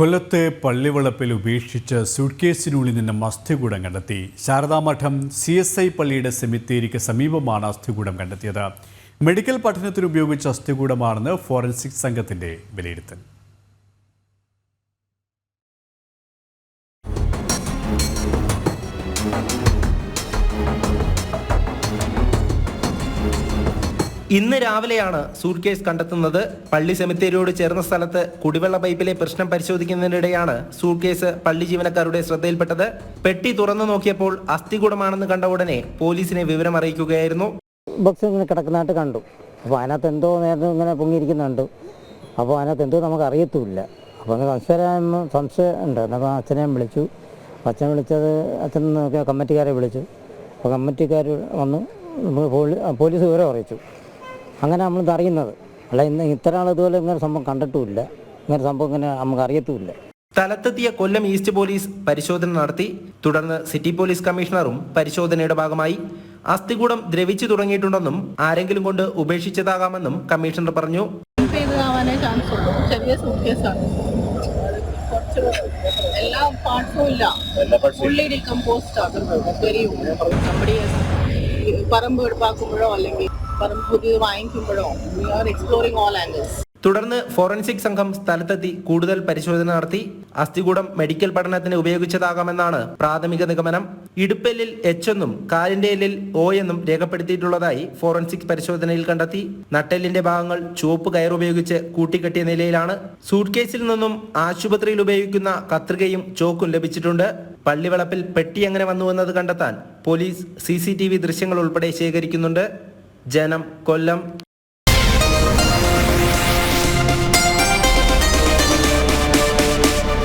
കൊല്ലത്തെ പള്ളിവളപ്പിൽ ഉപേക്ഷിച്ച് സൂട്ട്കേസിനുള്ളിൽ നിന്നും അസ്ഥികൂടം കണ്ടെത്തി. ശാരദാമഠം സി എസ് ഐ പള്ളിയുടെ സെമിത്തേരിക്ക് സമീപമാണ് അസ്ഥികൂടം കണ്ടെത്തിയത്. മെഡിക്കൽ പഠനത്തിന് ഉപയോഗിച്ച അസ്ഥികൂടമാണെന്ന് ഫോറൻസിക് സംഘത്തിന്റെ വിലയിരുത്തൽ. ഇന്ന് രാവിലെയാണ് സൂട്ട്കേസ് കണ്ടെത്തുന്നത്. പള്ളി സെമിത്തേരിയോട് ചേർന്ന സ്ഥലത്ത് കുടിവെള്ള പൈപ്പിലെ പ്രശ്നം പരിശോധിക്കുന്നതിനിടെയാണ് സൂട്ട്കേസ് പള്ളി ജീവനക്കാരുടെ ശ്രദ്ധയിൽപ്പെട്ടത്. പെട്ടി തുറന്നു നോക്കിയപ്പോൾ അസ്ഥികുടമാണെന്ന് കണ്ട ഉടനെ പോലീസിനെ വിവരം അറിയിക്കുകയായിരുന്നു കിടക്കുന്നതായിട്ട് കണ്ടു. അപ്പോൾ അതിനകത്ത് എന്തോ നേരത്തെ ഇങ്ങനെ പൊങ്ങിയിരിക്കുന്നുണ്ട്. അപ്പോൾ അതിനകത്ത് എന്തോ നമുക്ക് അറിയത്തുമില്ല. അപ്പോൾ സംശയം സംശയം ഉണ്ട്. അപ്പോൾ അച്ഛനെ വിളിച്ചു. അച്ഛൻ വിളിച്ചത് അച്ഛൻ കമ്മിറ്റിക്കാരെ വിളിച്ചു. അപ്പോൾ കമ്മിറ്റിക്കാർ വന്ന് പോലീസ് വിവരം അറിയിച്ചു. അങ്ങനെ നമ്മളിത് അറിയുന്നത്. അല്ല ഇന്ന് ഇത്ര ആൾ ഇതുപോലെ ഇങ്ങനെ സംഭവം കണ്ടിട്ടുമില്ല. ഇങ്ങനെ സംഭവം ഇങ്ങനെ നമുക്ക് അറിയത്തുമില്ല. സ്ഥലത്തെത്തിയ കൊല്ലം ഈസ്റ്റ് പോലീസ് പരിശോധന നടത്തി. തുടർന്ന് സിറ്റി പോലീസ് കമ്മീഷണറും പരിശോധനയുടെ ഭാഗമായി. അസ്ഥികൂടം ദ്രവിച്ചു തുടങ്ങിയിട്ടുണ്ടെന്നും ആരെങ്കിലും കൊണ്ട് ഉപേക്ഷിച്ചതാകാമെന്നും കമ്മീഷണർ പറഞ്ഞു. ചെയ്തതാവാനേ ചാൻസ് ഉള്ളൂ. ചെറിയ എല്ലാ പാർട്സും ഇല്ല. ഫുള്ളി പറമ്പ് എടുപ്പാക്കുമ്പോഴോ അല്ലെങ്കിൽ ആർ ഓൾ ആംഗിൾസ് തുടർന്ന് ഫോറൻസിക് സംഘം സ്ഥലത്തെത്തി കൂടുതൽ പരിശോധന നടത്തി. അസ്ഥികൂടം മെഡിക്കൽ പഠനത്തിന് ഉപയോഗിച്ചതാകാമെന്നാണ് പ്രാഥമിക നിഗമനം. ഇടുപ്പെല്ലിൽ എച്ച് എന്നും കാലിന്റെ എല്ലിൽ ഒ എന്നും രേഖപ്പെടുത്തിയിട്ടുള്ളതായി ഫോറൻസിക് പരിശോധനയിൽ കണ്ടെത്തി. നട്ടെല്ലിന്റെ ഭാഗങ്ങൾ ചുവപ്പ് കയറുപയോഗിച്ച് കൂട്ടിക്കെട്ടിയ നിലയിലാണ്. സൂട്ട്കേസിൽ നിന്നും ആശുപത്രിയിൽ ഉപയോഗിക്കുന്ന കത്രികയും ചോക്കും ലഭിച്ചിട്ടുണ്ട്. പള്ളിവളപ്പിൽ പെട്ടി എങ്ങനെ വന്നുവെന്നത് കണ്ടെത്താൻ പോലീസ് സി ദൃശ്യങ്ങൾ ഉൾപ്പെടെ ശേഖരിക്കുന്നുണ്ട്. ജനം കൊല്ലം